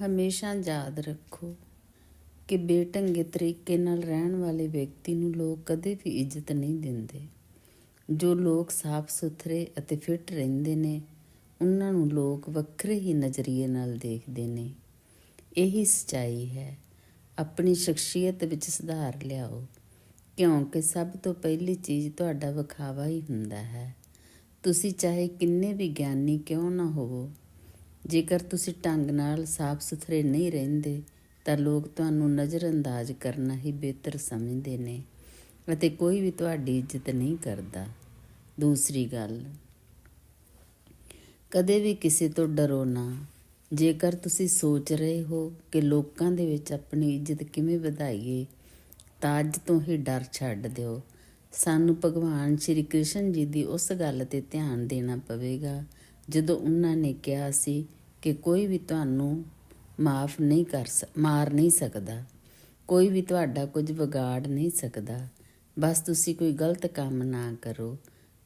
ਹਮੇਸ਼ਾ ਯਾਦ ਰੱਖੋ ਕਿ ਬੇਢੰਗੇ ਤਰੀਕੇ ਨਾਲ ਰਹਿਣ ਵਾਲੇ ਵਿਅਕਤੀ ਨੂੰ ਲੋਕ ਕਦੇ ਵੀ ਇੱਜ਼ਤ ਨਹੀਂ ਦਿੰਦੇ। ਜੋ ਲੋਕ ਸਾਫ਼ ਸੁਥਰੇ ਅਤੇ ਫਿੱਟ ਰਹਿੰਦੇ ਨੇ, ਉਹਨਾਂ ਨੂੰ ਲੋਕ ਵੱਖਰੇ ਹੀ ਨਜ਼ਰੀਏ ਨਾਲ ਦੇਖਦੇ ਨੇ। ਇਹੀ ਸਚਾਈ ਹੈ। ਆਪਣੀ ਸ਼ਖਸੀਅਤ ਵਿੱਚ ਸੁਧਾਰ ਲਿਆਓ। ਕਿਉਂਕਿ ਸਭ ਤੋਂ ਪਹਿਲੀ ਚੀਜ਼ ਤੁਹਾਡਾ ਵਿਖਾਵਾ ਹੀ ਹੁੰਦਾ ਹੈ। ਤੁਸੀਂ ਚਾਹੇ ਕਿੰਨੇ ਵੀ ਗਿਆਨੀ ਕਿਉਂ ਨਾ ਹੋਵੋ ਜੇਕਰ ਤੁਸੀਂ ਢੰਗ ਨਾਲ ਸਾਫ਼ ਸੁਥਰੇ ਨਹੀਂ ਰਹਿੰਦੇ, ਤਾਂ ਲੋਕ ਤੁਹਾਨੂੰ ਨਜ਼ਰਅੰਦਾਜ਼ ਕਰਨਾ ਹੀ ਬਿਹਤਰ ਸਮਝਦੇ ਨੇ ਅਤੇ ਕੋਈ ਵੀ ਤੁਹਾਡੀ ਇੱਜ਼ਤ ਨਹੀਂ ਕਰਦਾ। ਦੂਸਰੀ ਗੱਲ, ਕਦੇ ਵੀ ਕਿਸੇ ਤੋਂ ਡਰੋ ਨਾ। ਜੇਕਰ ਤੁਸੀਂ ਸੋਚ ਰਹੇ ਹੋ ਕਿ ਲੋਕਾਂ ਦੇ ਵਿੱਚ ਆਪਣੀ ਇੱਜ਼ਤ ਕਿਵੇਂ ਵਧਾਈਏ, ਤਾਂ ਅੱਜ ਤੋਂ ਹੀ ਡਰ ਛੱਡ ਦਿਓ। ਸਾਨੂੰ ਭਗਵਾਨ ਸ਼੍ਰੀ ਕ੍ਰਿਸ਼ਨ ਜੀ ਦੀ ਉਸ ਗੱਲ ਤੇ ਧਿਆਨ ਦੇਣਾ ਪਵੇਗਾ ਜਦੋਂ ਉਹਨਾਂ ਨੇ ਕਿਹਾ ਸੀ ਕਿ ਕੋਈ ਵੀ ਤੁਹਾਨੂੰ ਮਾਫ ਨਹੀਂ ਕਰ ਸ- ਮਾਰ ਨਹੀਂ ਸਕਦਾ, ਕੋਈ ਵੀ ਤੁਹਾਡਾ ਕੁਝ ਵਿਗਾੜ ਨਹੀਂ ਸਕਦਾ, ਬਸ ਤੁਸੀਂ ਕੋਈ ਗਲਤ ਕੰਮ ਨਾ ਕਰੋ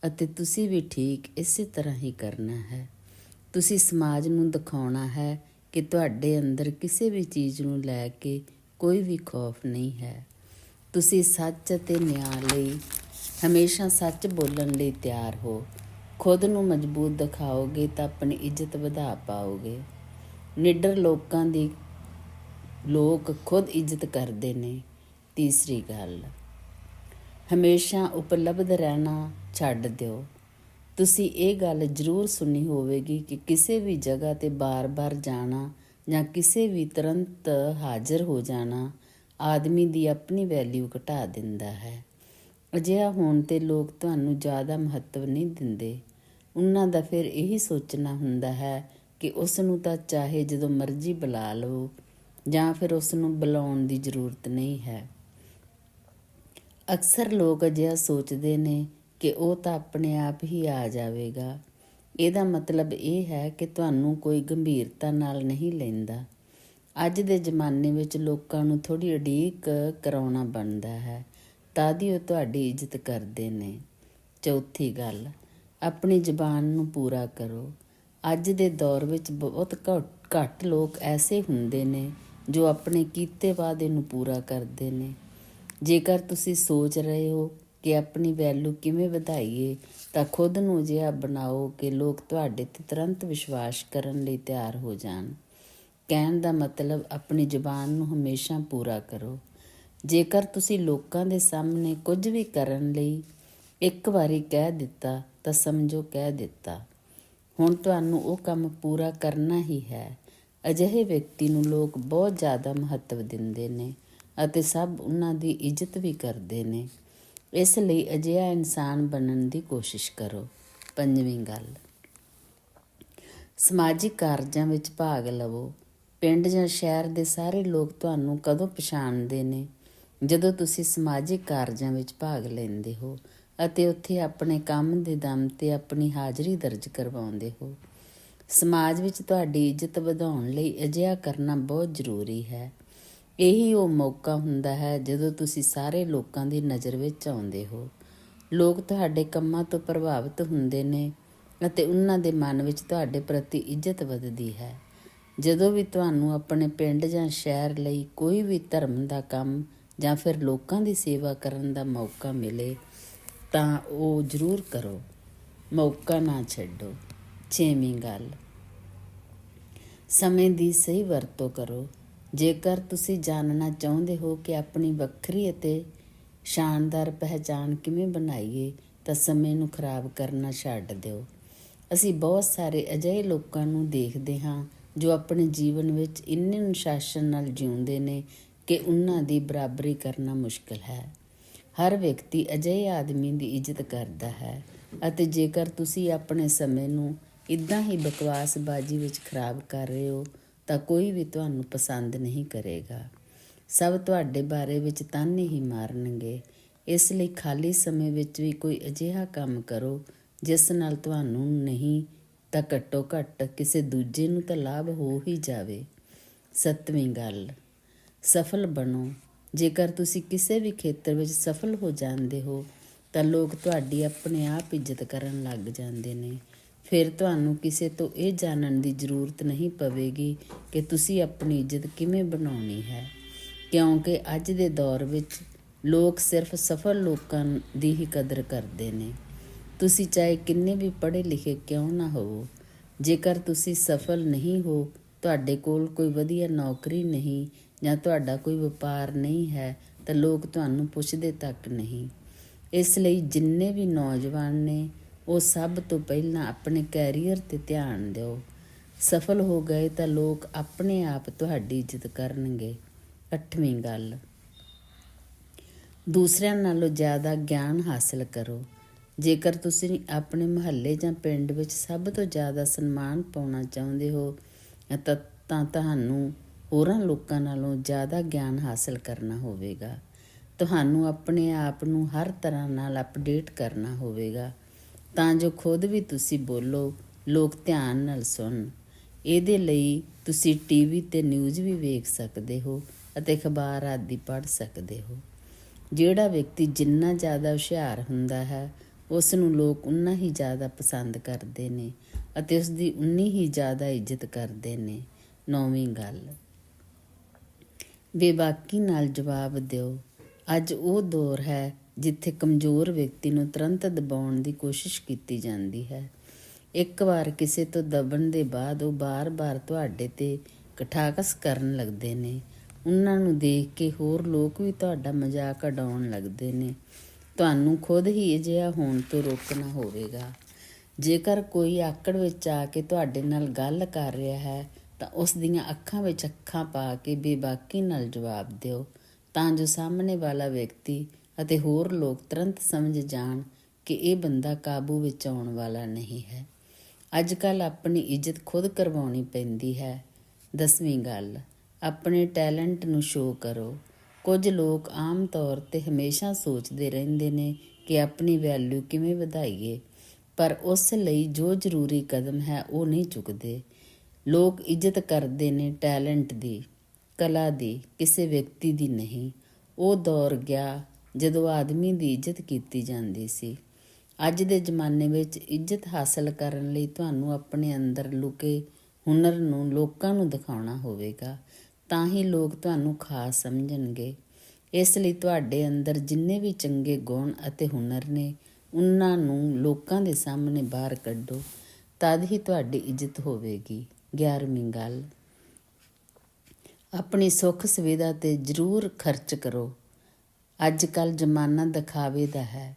ਅਤੇ ਤੁਸੀਂ ਵੀ ਠੀਕ ਇਸੇ ਤਰ੍ਹਾਂ ਹੀ ਕਰਨਾ ਹੈ। ਤੁਸੀਂ ਸਮਾਜ ਨੂੰ ਦਿਖਾਉਣਾ ਹੈ ਕਿ ਤੁਹਾਡੇ ਅੰਦਰ ਕਿਸੇ ਵੀ ਚੀਜ਼ ਨੂੰ ਲੈ ਕੇ ਕੋਈ ਵੀ ਖੌਫ ਨਹੀਂ ਹੈ। ਤੁਸੀਂ ਸੱਚ ਅਤੇ ਨਿਆਂ ਲਈ ਹਮੇਸ਼ਾ ਸੱਚ ਬੋਲਣ ਲਈ ਤਿਆਰ ਹੋ ਖੁਦ ਨੂੰ ਮਜ਼ਬੂਤ ਦਿਖਾਓਗੇ ਤਾਂ ਆਪਣੀ ਇੱਜ਼ਤ ਵਧਾ ਪਾਓਗੇ। ਨਿੱਡਰ ਲੋਕਾਂ ਦੀ ਲੋਕ ਖੁਦ ਇੱਜ਼ਤ ਕਰਦੇ ਨੇ। ਤੀਸਰੀ ਗੱਲ, ਹਮੇਸ਼ਾ ਉਪਲਬਧ ਰਹਿਣਾ ਛੱਡ ਦਿਓ। ਤੁਸੀਂ ਇਹ ਗੱਲ ਜ਼ਰੂਰ ਸੁਣੀ ਹੋਵੇਗੀ ਕਿ ਕਿਸੇ ਵੀ ਜਗ੍ਹਾ ਤੇ ਬਾਰ-ਬਾਰ ਜਾਣਾ ਜਾਂ ਕਿਸੇ ਵੀ ਤੁਰੰਤ ਹਾਜ਼ਰ ਹੋ ਜਾਣਾ ਆਦਮੀ ਦੀ ਆਪਣੀ ਵੈਲਿਊ ਘਟਾ ਦਿੰਦਾ ਹੈ। ਅਜਿਹਾ ਹੋਣ ਤੇ ਲੋਕ ਤੁਹਾਨੂੰ ਜ਼ਿਆਦਾ ਮਹੱਤਵ ਨਹੀਂ ਦਿੰਦੇ। ਉਹਨਾਂ ਦਾ ਫਿਰ ਇਹੀ ਸੋਚਣਾ ਹੁੰਦਾ ਹੈ ਕਿ ਉਸ ਨੂੰ ਤਾਂ ਚਾਹੇ ਜਦੋਂ ਮਰਜ਼ੀ ਬੁਲਾ ਲਓ ਜਾਂ ਫਿਰ ਉਸ ਨੂੰ ਬੁਲਾਉਣ ਦੀ ਜ਼ਰੂਰਤ ਨਹੀਂ ਹੈ। ਅਕਸਰ ਲੋਕ ਅਜਿਹਾ ਸੋਚਦੇ ਨੇ ਕਿ ਉਹ ਤਾਂ ਆਪਣੇ ਆਪ ਹੀ ਆ ਜਾਵੇਗਾ। ਇਹਦਾ ਮਤਲਬ ਇਹ ਹੈ ਕਿ ਤੁਹਾਨੂੰ ਕੋਈ ਗੰਭੀਰਤਾ ਨਾਲ ਨਹੀਂ ਲੈਂਦਾ। ਅੱਜ ਦੇ ਜ਼ਮਾਨੇ ਵਿੱਚ ਲੋਕਾਂ ਨੂੰ ਥੋੜੀ ਉਡੀਕ ਕਰਾਉਣਾ ਬਣਦਾ ਹੈ। ਤਦ ਹੀ ਉਹ ਤੁਹਾਡੀ ਇੱਜ਼ਤ ਕਰਦੇ ਨੇ। ਚੌਥੀ ਗੱਲ, ਆਪਣੀ ਜ਼ੁਬਾਨ ਨੂੰ ਪੂਰਾ ਕਰੋ। ਅੱਜ ਦੇ ਦੌਰ ਵਿੱਚ ਬਹੁਤ ਘੱਟ- ਘੱਟ ਲੋਕ ਐਸੇ ਹੁੰਦੇ ਨੇ ਜੋ ਆਪਣੇ ਕੀਤੇ ਵਾਅਦੇ ਨੂੰ ਪੂਰਾ ਕਰਦੇ ਨੇ। ਜੇਕਰ ਤੁਸੀਂ ਸੋਚ ਰਹੇ ਹੋ ਕਿ ਆਪਣੀ ਵੈਲਿਊ ਕਿਵੇਂ ਵਧਾਈਏ, ਤਾਂ ਖੁਦ ਨੂੰ ਅਜਿਹਾ ਬਣਾਓ ਕਿ ਲੋਕ ਤੁਹਾਡੇ ਤੇ ਤੁਰੰਤ ਵਿਸ਼ਵਾਸ ਕਰਨ ਲਈ ਤਿਆਰ ਹੋ ਜਾਣ। ਕਹਿਣ ਦਾ ਮਤਲਬ ਆਪਣੀ ਜ਼ੁਬਾਨ ਨੂੰ ਹਮੇਸ਼ਾ ਪੂਰਾ ਕਰੋ। ਜੇਕਰ ਤੁਸੀਂ ਲੋਕਾਂ ਦੇ ਸਾਹਮਣੇ ਕੁਝ ਵੀ ਕਰਨ ਲਈ ਇੱਕ ਵਾਰੀ ਕਹਿ ਦਿੱਤਾ, ਤਾਂ ਸਮਝੋ ਕਹਿ ਦਿੱਤਾ। ਹੁਣ ਤੁਹਾਨੂੰ ਉਹ ਕੰਮ ਪੂਰਾ ਕਰਨਾ ਹੀ ਹੈ। ਅਜਿਹੇ ਵਿਅਕਤੀ ਨੂੰ ਲੋਕ ਬਹੁਤ ਜ਼ਿਆਦਾ ਮਹੱਤਵ ਦਿੰਦੇ ਨੇ ਅਤੇ ਸਭ ਉਹਨਾਂ ਦੀ ਇੱਜ਼ਤ ਵੀ ਕਰਦੇ ਨੇ। ਇਸ ਲਈ ਅਜਿਹਾ ਇਨਸਾਨ ਬਣਨ ਦੀ ਕੋਸ਼ਿਸ਼ ਕਰੋ। ਪੰਜਵੀਂ ਗੱਲ। ਸਮਾਜਿਕ ਕਾਰਜਾਂ ਵਿੱਚ ਭਾਗ ਲਵੋ। ਪਿੰਡ ਜਾਂ ਸ਼ਹਿਰ ਦੇ ਸਾਰੇ ਲੋਕ ਤੁਹਾਨੂੰ ਕਦੋਂ ਪਛਾਣਦੇ ਨੇ? ਜਦੋਂ ਤੁਸੀਂ ਸਮਾਜਿਕ ਕਾਰਜਾਂ ਵਿੱਚ ਭਾਗ ਲੈਂਦੇ ਹੋ ਅਤੇ ਉੱਥੇ ਆਪਣੇ ਕੰਮ ਦੇ ਦਮ ਤੇ ਆਪਣੀ ਹਾਜ਼ਰੀ ਦਰਜ ਕਰਵਾਉਂਦੇ ਹੋ, ਸਮਾਜ ਵਿੱਚ ਤੁਹਾਡੀ ਇੱਜ਼ਤ ਵਧਾਉਣ ਲਈ ਅਜਿਹਾ ਕਰਨਾ ਬਹੁਤ ਜ਼ਰੂਰੀ ਹੈ। ਇਹੀ ਉਹ ਮੌਕਾ ਹੁੰਦਾ ਹੈ ਜਦੋਂ ਤੁਸੀਂ ਸਾਰੇ ਲੋਕਾਂ ਦੀ ਨਜ਼ਰ ਵਿੱਚ ਆਉਂਦੇ ਹੋ। ਲੋਕ ਤੁਹਾਡੇ ਕੰਮਾਂ ਤੋਂ ਪ੍ਰਭਾਵਿਤ ਹੁੰਦੇ ਨੇ ਅਤੇ ਉਹਨਾਂ ਦੇ ਮਨ ਵਿੱਚ ਤੁਹਾਡੇ ਪ੍ਰਤੀ ਇੱਜ਼ਤ ਵਧਦੀ ਹੈ। ਜਦੋਂ ਵੀ ਤੁਹਾਨੂੰ ਆਪਣੇ ਪਿੰਡ ਜਾਂ ਸ਼ਹਿਰ ਲਈ ਕੋਈ ਵੀ ਧਰਮ ਦਾ ਕੰਮ ਜਾਂ ਫਿਰ ਲੋਕਾਂ ਦੀ ਸੇਵਾ ਕਰਨ ਦਾ ਮੌਕਾ ਮਿਲੇ, ਤਾਂ ਉਹ ਜ਼ਰੂਰ ਕਰੋ। ਮੌਕਾ ਨਾ ਛੱਡੋ। ਛੇਵੀਂ ਗੱਲ। ਸਮੇਂ ਦੀ ਸਹੀ ਵਰਤੋਂ ਕਰੋ। ਜੇਕਰ ਤੁਸੀਂ ਜਾਣਨਾ ਚਾਹੁੰਦੇ ਹੋ ਕਿ ਆਪਣੀ ਵੱਖਰੀ ਅਤੇ ਸ਼ਾਨਦਾਰ ਪਹਿਚਾਣ ਕਿਵੇਂ ਬਣਾਈਏ, ਤਾਂ ਸਮੇਂ ਨੂੰ ਖਰਾਬ ਕਰਨਾ ਛੱਡ ਦਿਓ। ਅਸੀਂ ਬਹੁਤ ਸਾਰੇ ਅਜਿਹੇ ਲੋਕਾਂ ਨੂੰ ਦੇਖਦੇ ਹਾਂ ਜੋ ਆਪਣੇ ਜੀਵਨ ਵਿੱਚ ਇੰਨੇ ਅਨੁਸ਼ਾਸਨ ਨਾਲ ਜਿਉਂਦੇ ਨੇ ਕਿ ਉਹਨਾਂ ਦੀ ਬਰਾਬਰੀ ਕਰਨਾ ਮੁਸ਼ਕਲ ਹੈ। ਹਰ ਵਿਅਕਤੀ ਅਜਿਹੇ ਆਦਮੀ ਦੀ ਇੱਜ਼ਤ ਕਰਦਾ ਹੈ ਅਤੇ ਜੇਕਰ ਤੁਸੀਂ ਆਪਣੇ ਸਮੇਂ ਨੂੰ ਇਦਾਂ ਹੀ ਬਕਵਾਸਬਾਜ਼ੀ ਵਿੱਚ ਖਰਾਬ ਕਰ ਰਹੇ ਹੋ, ਤਾਂ ਕੋਈ ਵੀ ਤੁਹਾਨੂੰ ਪਸੰਦ ਨਹੀਂ ਕਰੇਗਾ। ਸਭ ਤੁਹਾਡੇ ਬਾਰੇ ਵਿੱਚ ਤਾਨੇ ਹੀ ਮਾਰਨਗੇ। ਇਸ ਲਈ ਖਾਲੀ ਸਮੇਂ ਵਿੱਚ ਵੀ ਕੋਈ ਅਜਿਹਾ ਕੰਮ ਕਰੋ, ਜਿਸ ਨਾਲ ਤੁਹਾਨੂੰ ਨਹੀਂ ਤਾਂ ਘੱਟੋ ਘੱਟ ਕਿਸੇ ਦੂਜੇ ਨੂੰ ਤਾਂ ਲਾਭ ਹੋ ਹੀ ਜਾਵੇ। ਸੱਤਵੀਂ ਗੱਲ। ਸਫਲ ਬਣੋ। ਜੇਕਰ ਤੁਸੀਂ ਕਿਸੇ ਵੀ ਖੇਤਰ ਵਿੱਚ ਸਫਲ ਹੋ ਜਾਂਦੇ ਹੋ, ਤਾਂ ਲੋਕ ਤੁਹਾਡੀ ਆਪਣੇ ਆਪ ਇੱਜ਼ਤ ਕਰਨ ਲੱਗ ਜਾਂਦੇ ਨੇ। ਫਿਰ ਤੁਹਾਨੂੰ ਕਿਸੇ ਤੋਂ ਇਹ ਜਾਣਨ ਦੀ ਜ਼ਰੂਰਤ ਨਹੀਂ ਪਵੇਗੀ ਕਿ ਤੁਸੀਂ ਆਪਣੀ ਇੱਜ਼ਤ ਕਿਵੇਂ ਬਣਾਉਣੀ ਹੈ। ਕਿਉਂਕਿ ਅੱਜ ਦੇ ਦੌਰ ਵਿੱਚ ਲੋਕ ਸਿਰਫ ਸਫਲ ਲੋਕਾਂ ਦੀ ਹੀ ਕਦਰ ਕਰਦੇ ਨੇ। ਤੁਸੀਂ ਚਾਹੇ ਕਿੰਨੇ ਵੀ ਪੜ੍ਹੇ ਲਿਖੇ ਕਿਉਂ ਨਾ ਹੋਵੋ, ਜੇਕਰ ਤੁਸੀਂ ਸਫਲ ਨਹੀਂ ਹੋ, ਤੁਹਾਡੇ ਕੋਲ ਕੋਈ ਵਧੀਆ ਨੌਕਰੀ ਨਹੀਂ ਜਾਂ ਤੁਹਾਡਾ ਕੋਈ ਵਪਾਰ ਨਹੀਂ ਹੈ, ਤਾਂ ਲੋਕ ਤੁਹਾਨੂੰ ਪੁੱਛਦੇ ਤੱਕ ਨਹੀਂ। ਇਸ ਲਈ ਜਿੰਨੇ ਵੀ ਨੌਜਵਾਨ ਨੇ, ਉਹ ਸਭ ਤੋਂ ਪਹਿਲਾਂ ਆਪਣੇ ਕੈਰੀਅਰ ਤੇ ਧਿਆਨ ਦਿਓ। ਸਫਲ ਹੋ ਗਏ ਤਾਂ ਲੋਕ ਆਪਣੇ ਆਪ ਤੁਹਾਡੀ ਇੱਜ਼ਤ ਕਰਨਗੇ। ਅੱਠਵੀਂ ਗੱਲ। ਦੂਸਰਿਆਂ ਨਾਲੋਂ ਜ਼ਿਆਦਾ ਗਿਆਨ ਹਾਸਲ ਕਰੋ। ਜੇਕਰ ਤੁਸੀਂ ਆਪਣੇ ਮੁਹੱਲੇ ਜਾਂ ਪਿੰਡ ਵਿੱਚ ਸਭ ਤੋਂ ਜ਼ਿਆਦਾ ਸਨਮਾਨ ਪਾਉਣਾ ਚਾਹੁੰਦੇ ਹੋ, ਤਾਂ ਤਾਂ ਤੁਹਾਨੂੰ ਹੋਰਾਂ ਲੋਕਾਂ ਨਾਲੋਂ ਜ਼ਿਆਦਾ ਗਿਆਨ ਹਾਸਲ ਕਰਨਾ ਹੋਵੇਗਾ। ਤੁਹਾਨੂੰ ਆਪਣੇ ਆਪ ਨੂੰ ਹਰ ਤਰ੍ਹਾਂ ਨਾਲ ਅਪਡੇਟ ਕਰਨਾ ਹੋਵੇਗਾ। ਤਾਂ ਜੋ ਖੁਦ ਵੀ ਤੁਸੀਂ ਬੋਲੋ, ਲੋਕ ਧਿਆਨ ਨਾਲ ਸੁਣਨ ਇਹਦੇ ਲਈ ਤੁਸੀਂ ਟੀਵੀ ਤੇ ਨਿਊਜ਼ ਵੀ ਵੇਖ ਸਕਦੇ ਹੋ ਅਤੇ ਅਖਬਾਰ ਆਦਿ ਪੜ੍ਹ ਸਕਦੇ ਹੋ। ਜਿਹੜਾ ਵਿਅਕਤੀ ਜਿੰਨਾ ਜ਼ਿਆਦਾ ਹੁਸ਼ਿਆਰ ਹੁੰਦਾ ਹੈ ਉਸ ਨੂੰ ਲੋਕ ਉਨਾ ਹੀ ਜ਼ਿਆਦਾ ਪਸੰਦ ਕਰਦੇ ਨੇ ਅਤੇ ਉਸ ਦੀ ਉਨੀ ਹੀ ਜ਼ਿਆਦਾ ਇੱਜ਼ਤ ਕਰਦੇ ਨੇ। ਨੌਵੀਂ ਗੱਲ। ਬੇਬਾਕੀ ਨਾਲ ਜਵਾਬ ਦਿਓ। ਅੱਜ ਉਹ ਦੌਰ ਹੈ ਜਿੱਥੇ ਕਮਜ਼ੋਰ ਵਿਅਕਤੀ ਨੂੰ ਤੁਰੰਤ ਦਬਾਉਣ ਦੀ ਕੋਸ਼ਿਸ਼ ਕੀਤੀ ਜਾਂਦੀ ਹੈ। ਇੱਕ ਵਾਰ ਕਿਸੇ ਤੋਂ ਦਬਣ ਦੇ ਬਾਅਦ ਉਹ ਬਾਰ-ਬਾਰ ਤੁਹਾਡੇ ਤੇ ਕਠਾਕਸ ਕਰਨ ਲੱਗਦੇ ਨੇ। ਉਹਨਾਂ ਨੂੰ ਦੇਖ ਕੇ ਹੋਰ ਲੋਕ ਵੀ ਤੁਹਾਡਾ ਮਜ਼ਾਕ ਉਡਾਉਣ ਲੱਗਦੇ ਨੇ। ਤੁਹਾਨੂੰ ਖੁਦ ਹੀ ਅਜਿਹਾ ਹੋਣ ਤੋਂ ਰੋਕਣਾ ਹੋਵੇਗਾ। ਜੇਕਰ ਕੋਈ ਆਕੜ ਵਿੱਚ ਆ ਕੇ ਤੁਹਾਡੇ ਨਾਲ ਗੱਲ ਕਰ ਰਿਹਾ ਹੈ ਤਾਂ ਉਸ ਦੀਆਂ ਅੱਖਾਂ ਵਿੱਚ ਅੱਖਾਂ ਪਾ ਕੇ ਬੇਬਾਕੀ ਨਾਲ ਜਵਾਬ ਦਿਓ, ਤਾਂ ਜੋ ਸਾਹਮਣੇ ਵਾਲਾ ਵਿਅਕਤੀ ਅਤੇ ਹੋਰ ਲੋਕ ਤੁਰੰਤ ਸਮਝ ਜਾਣ ਕਿ ਇਹ ਬੰਦਾ ਕਾਬੂ ਵਿੱਚ ਆਉਣ ਵਾਲਾ ਨਹੀਂ ਹੈ। ਅੱਜ ਕੱਲ ਆਪਣੀ ਇੱਜ਼ਤ ਖੁਦ ਕਰਵਾਉਣੀ ਪੈਂਦੀ ਹੈ। ਦਸਵੀਂ ਗੱਲ, ਆਪਣੇ ਟੈਲੈਂਟ ਨੂੰ ਸ਼ੋਅ ਕਰੋ। ਕੁਝ ਲੋਕ ਆਮ ਤੌਰ ਤੇ ਹਮੇਸ਼ਾ ਸੋਚਦੇ ਰਹਿੰਦੇ ਨੇ ਕਿ ਆਪਣੀ ਵੈਲਿਊ ਕਿਵੇਂ ਵਧਾਈਏ, ਪਰ ਉਸ ਲਈ ਜੋ ਜ਼ਰੂਰੀ ਕਦਮ ਹੈ ਉਹ ਨਹੀਂ ਚੁੱਕਦੇ। ਲੋਕ ਇੱਜ਼ਤ ਕਰਦੇ ਨੇ ਟੈਲੈਂਟ ਦੀ, ਕਲਾ ਦੀ, ਕਿਸੇ ਵਿਅਕਤੀ ਦੀ ਨਹੀਂ। ਉਹ ਦੌਰ ਗਿਆ ਜਦੋਂ ਆਦਮੀ ਦੀ ਇੱਜ਼ਤ ਕੀਤੀ ਜਾਂਦੀ ਸੀ। ਅੱਜ ਦੇ ਜ਼ਮਾਨੇ ਵਿੱਚ ਇੱਜ਼ਤ ਹਾਸਲ ਕਰਨ ਲਈ ਤੁਹਾਨੂੰ ਆਪਣੇ ਅੰਦਰ ਲੁਕੇ ਹੁਨਰ ਨੂੰ ਲੋਕਾਂ ਨੂੰ ਦਿਖਾਉਣਾ ਹੋਵੇਗਾ, ਤਾਂ ਹੀ ਲੋਕ ਤੁਹਾਨੂੰ ਖਾਸ ਸਮਝਣਗੇ। ਇਸ ਲਈ ਤੁਹਾਡੇ ਅੰਦਰ ਜਿੰਨੇ ਵੀ ਚੰਗੇ ਗੁਣ ਅਤੇ ਹੁਨਰ ਨੇ, ਉਹਨਾਂ ਨੂੰ ਲੋਕਾਂ ਦੇ ਸਾਹਮਣੇ ਬਾਹਰ ਕੱਢੋ, ਤਦ ਹੀ ਤੁਹਾਡੀ ਇੱਜ਼ਤ ਹੋਵੇਗੀ। 11ਵੀਂ ਗੱਲ ਆਪਣੀ ਸੁੱਖ ਸੁਵਿਧਾ ਤੇ ਜ਼ਰੂਰ ਖਰਚ ਕਰੋ। ਅੱਜ ਕੱਲ ਜ਼ਮਾਨਾ ਦਿਖਾਵੇ ਦਾ ਹੈ।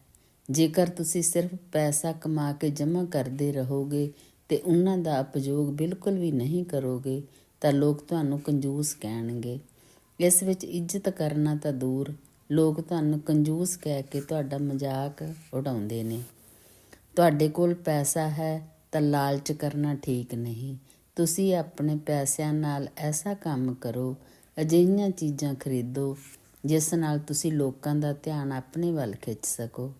ਜੇਕਰ ਤੁਸੀਂ ਸਿਰਫ ਪੈਸਾ ਕਮਾ ਕੇ ਜਮ੍ਹਾਂ ਕਰਦੇ ਰਹੋਗੇ ਤੇ ਉਹਨਾਂ ਦਾ ਉਪਯੋਗ ਬਿਲਕੁਲ ਵੀ ਨਹੀਂ ਕਰੋਗੇ, ਤਾਂ ਲੋਕ ਤੁਹਾਨੂੰ ਕੰਜੂਸ ਕਹਿਣਗੇ। ਇਸ ਵਿੱਚ ਇੱਜ਼ਤ ਕਰਨਾ ਤਾਂ ਦੂਰ। ਲੋਕ ਤੁਹਾਨੂੰ ਕੰਜੂਸ ਕਹਿ ਕੇ ਤੁਹਾਡਾ ਮਜ਼ਾਕ ਉਡਾਉਂਦੇ ਨੇ। ਤੁਹਾਡੇ ਕੋਲ ਪੈਸਾ ਹੈ ਤਾਂ ਲਾਲਚ ਕਰਨਾ ਠੀਕ ਨਹੀਂ। ਤੁਸੀਂ ਆਪਣੇ ਪੈਸਿਆਂ ਨਾਲ ਐਸਾ ਕੰਮ ਕਰੋ, ਅਜਿਹੀਆਂ ਚੀਜ਼ਾਂ ਖਰੀਦੋ, ਜਿਸ ਨਾਲ ਤੁਸੀਂ ਲੋਕਾਂ ਦਾ ਧਿਆਨ ਆਪਣੇ ਵੱਲ ਖਿੱਚ ਸਕੋ।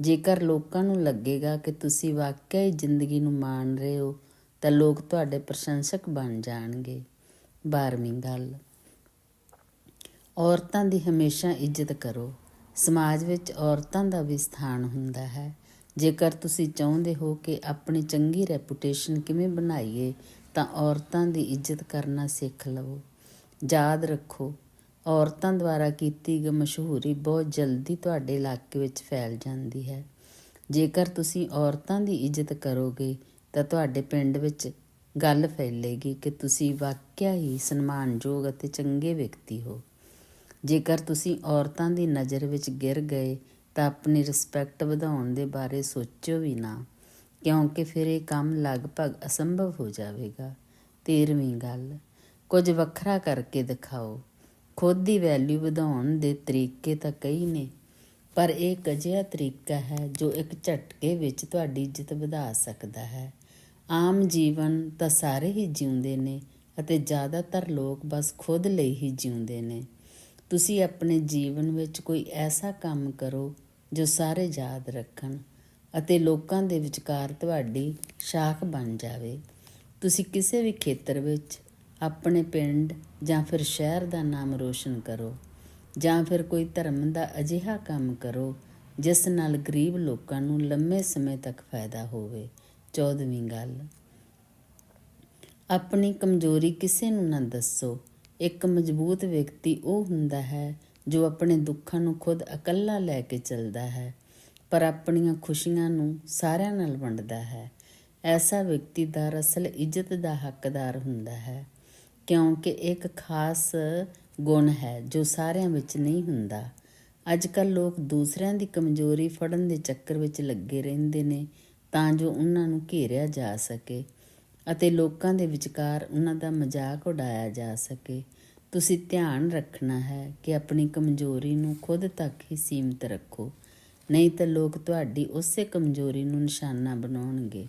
ਜੇਕਰ ਲੋਕਾਂ ਨੂੰ ਲੱਗੇਗਾ ਕਿ ਤੁਸੀਂ ਵਾਕਿਆ ਹੀ ਜ਼ਿੰਦਗੀ ਨੂੰ ਮਾਣ ਰਹੇ ਹੋ, ਤਾਂ ਲੋਕ ਤੁਹਾਡੇ ਪ੍ਰਸ਼ੰਸਕ ਬਣ ਜਾਣਗੇ। 12ਵੀਂ ਗੱਲ, ਔਰਤਾਂ ਦੀ ਹਮੇਸ਼ਾ ਇੱਜ਼ਤ ਕਰੋ। ਸਮਾਜ ਵਿੱਚ ਔਰਤਾਂ ਦਾ ਵੀ ਸਥਾਨ ਹੁੰਦਾ ਹੈ। ਜੇਕਰ ਤੁਸੀਂ ਚਾਹੁੰਦੇ ਹੋ ਕਿ ਆਪਣੀ ਚੰਗੀ ਰੈਪੂਟੇਸ਼ਨ ਕਿਵੇਂ ਬਣਾਈਏ ਤਾਂ ਔਰਤਾਂ ਦੀ ਇੱਜ਼ਤ ਕਰਨਾ ਸਿੱਖ ਲਵੋ। ਯਾਦ ਰੱਖੋ, ਔਰਤਾਂ ਦੁਆਰਾ ਕੀਤੀ ਗਈ ਮਸ਼ਹੂਰੀ ਬਹੁਤ ਜਲਦੀ ਤੁਹਾਡੇ ਇਲਾਕੇ ਵਿੱਚ ਫੈਲ ਜਾਂਦੀ ਹੈ। ਜੇਕਰ ਤੁਸੀਂ ਔਰਤਾਂ ਦੀ ਇੱਜ਼ਤ ਕਰੋਗੇ, ਤਾਂ ਤੁਹਾਡੇ ਪਿੰਡ ਵਿੱਚ ਗੱਲ ਫੈਲੇਗੀ ਕਿ ਤੁਸੀਂ ਵਾਕਿਆ ਹੀ ਸਨਮਾਨਯੋਗ ਅਤੇ ਚੰਗੇ ਵਿਅਕਤੀ ਹੋ। ਜੇਕਰ ਤੁਸੀਂ ਔਰਤਾਂ ਦੀ ਨਜ਼ਰ ਵਿੱਚ ਗਿਰ ਗਏ, ਤਾਂ ਆਪਣੀ ਰਿਸਪੈਕਟ ਵਧਾਉਣ ਦੇ ਬਾਰੇ ਸੋਚੋ ਵੀ ਨਾ। ਕਿਉਂਕਿ ਫਿਰ ਇਹ ਕੰਮ ਲਗਭਗ ਅਸੰਭਵ ਹੋ ਜਾਵੇਗਾ। 13ਵੀਂ ਗੱਲ, ਕੁਝ ਵੱਖਰਾ ਕਰਕੇ ਦਿਖਾਓ। ਖੁਦ ਦੀ ਵੈਲਿਊ ਵਧਾਉਣ ਦੇ ਤਰੀਕੇ ਤਾਂ ਕਈ ਨੇ, ਪਰ ਇਹ ਇੱਕ ਅਜਿਹਾ ਤਰੀਕਾ ਹੈ ਜੋ ਇੱਕ ਝਟਕੇ ਵਿੱਚ ਤੁਹਾਡੀ ਇੱਜ਼ਤ ਵਧਾ ਸਕਦਾ ਹੈ। ਆਮ ਜੀਵਨ ਤਾਂ ਸਾਰੇ ਹੀ ਜਿਉਂਦੇ ਨੇ ਅਤੇ ਜ਼ਿਆਦਾਤਰ ਲੋਕ ਬਸ ਖੁਦ ਲਈ ਹੀ ਜਿਉਂਦੇ ਨੇ। ਤੁਸੀਂ ਆਪਣੇ ਜੀਵਨ ਵਿੱਚ ਕੋਈ ਐਸਾ ਕੰਮ ਕਰੋ ਜੋ ਸਾਰੇ ਯਾਦ ਰੱਖਣ। ਅਤੇ ਲੋਕਾਂ ਦੇ ਵਿਚਕਾਰ ਤੁਹਾਡੀ ਸ਼ਾਖ ਬਣ ਜਾਵੇ। ਤੁਸੀਂ ਕਿਸੇ ਵੀ ਖੇਤਰ ਵਿੱਚ ਆਪਣੇ ਪਿੰਡ ਜਾਂ ਫਿਰ ਸ਼ਹਿਰ ਦਾ ਨਾਮ ਰੋਸ਼ਨ ਕਰੋ ਜਾਂ ਫਿਰ ਕੋਈ ਧਰਮ ਦਾ ਅਜਿਹਾ ਕੰਮ ਕਰੋ ਜਿਸ ਨਾਲ ਗਰੀਬ ਲੋਕਾਂ ਨੂੰ ਲੰਮੇ ਸਮੇਂ ਤੱਕ ਫਾਇਦਾ ਹੋਵੇ। 14ਵੀਂ ਗੱਲ, ਆਪਣੀ ਕਮਜ਼ੋਰੀ ਕਿਸੇ ਨੂੰ ਨਾ ਦੱਸੋ। ਇੱਕ ਮਜ਼ਬੂਤ ਵਿਅਕਤੀ ਉਹ ਹੁੰਦਾ ਹੈ ਜੋ ਆਪਣੇ ਦੁੱਖਾਂ ਨੂੰ ਖੁਦ ਇਕੱਲਾ ਲੈ ਕੇ ਚੱਲਦਾ ਹੈ। ਪਰ ਆਪਣੀਆਂ ਖੁਸ਼ੀਆਂ ਨੂੰ ਸਾਰਿਆਂ ਨਾਲ ਵੰਡਦਾ ਹੈ। ਐਸਾ ਵਿਅਕਤੀ ਦਰਅਸਲ ਇੱਜ਼ਤ ਦਾ ਹੱਕਦਾਰ ਹੁੰਦਾ ਹੈ, ਕਿਉਂਕਿ ਇੱਕ ਖਾਸ ਗੁਣ ਹੈ ਜੋ ਸਾਰਿਆਂ ਵਿੱਚ ਨਹੀਂ ਹੁੰਦਾ। ਅੱਜ ਕੱਲ ਲੋਕ ਦੂਸਰਿਆਂ ਦੀ ਕਮਜ਼ੋਰੀ ਫੜਨ ਦੇ ਚੱਕਰ ਵਿੱਚ ਲੱਗੇ ਰਹਿੰਦੇ ਨੇ ਤਾਂ ਜੋ ਉਹਨਾਂ ਨੂੰ ਘੇਰਿਆ ਜਾ ਸਕੇ ਅਤੇ ਲੋਕਾਂ ਦੇ ਵਿਚਕਾਰ ਉਹਨਾਂ ਦਾ ਮਜ਼ਾਕ ਉਡਾਇਆ ਜਾ ਸਕੇ। ਤੁਸੀਂ ਧਿਆਨ ਰੱਖਣਾ ਹੈ ਕਿ ਆਪਣੀ ਕਮਜ਼ੋਰੀ ਨੂੰ ਖੁਦ ਤੱਕ ਹੀ ਸੀਮਿਤ ਰੱਖੋ। ਨਹੀਂ ਤਾਂ ਲੋਕ ਤੁਹਾਡੀ ਉਸੇ ਕਮਜ਼ੋਰੀ ਨੂੰ ਨਿਸ਼ਾਨਾ ਬਣਾਉਣਗੇ।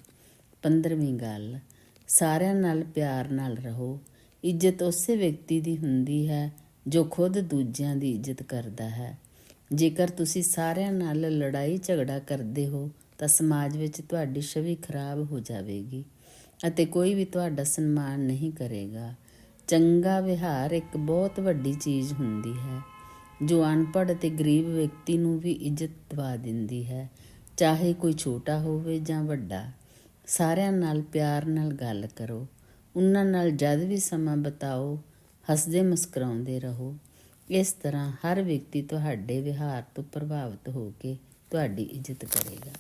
15ਵੀਂ ਗੱਲ, ਸਾਰਿਆਂ ਨਾਲ ਪਿਆਰ ਨਾਲ ਰਹੋ। ਇੱਜ਼ਤ ਉਸੇ ਵਿਅਕਤੀ ਦੀ ਹੁੰਦੀ ਹੈ ਜੋ ਖੁਦ ਦੂਜਿਆਂ ਦੀ ਇੱਜ਼ਤ ਕਰਦਾ ਹੈ। ਜੇਕਰ ਤੁਸੀਂ ਸਾਰਿਆਂ ਨਾਲ ਲੜਾਈ ਝਗੜਾ ਕਰਦੇ ਹੋ, ਤਾਂ ਸਮਾਜ ਵਿੱਚ ਤੁਹਾਡੀ ਛਵੀ ਖਰਾਬ ਹੋ ਜਾਵੇਗੀ ਅਤੇ ਕੋਈ ਵੀ ਤੁਹਾਡਾ ਸਨਮਾਨ ਨਹੀਂ ਕਰੇਗਾ। ਚੰਗਾ ਵਿਹਾਰ ਇੱਕ ਬਹੁਤ ਵੱਡੀ ਚੀਜ਼ ਹੁੰਦੀ ਹੈ। ਜੋ ਅਨਪੜ੍ਹ ਅਤੇ ਗਰੀਬ ਵਿਅਕਤੀ ਨੂੰ ਵੀ ਇੱਜ਼ਤ ਦਿਵਾ ਦਿੰਦੀ ਹੈ, ਚਾਹੇ ਕੋਈ ਛੋਟਾ ਹੋਵੇ ਜਾਂ ਵੱਡਾ। ਸਾਰਿਆਂ ਨਾਲ ਪਿਆਰ ਨਾਲ ਗੱਲ ਕਰੋ। ਉਹਨਾਂ ਨਾਲ ਜਦ ਵੀ ਸਮਾਂ ਬਿਤਾਓ, ਹੱਸਦੇ ਮੁਸਕਰਾਉਂਦੇ ਰਹੋ। ਇਸ ਤਰ੍ਹਾਂ ਹਰ ਵਿਅਕਤੀ ਤੁਹਾਡੇ ਵਿਹਾਰ ਤੋਂ ਪ੍ਰਭਾਵਿਤ ਹੋ ਕੇ ਤੁਹਾਡੀ ਇੱਜ਼ਤ ਕਰੇਗਾ।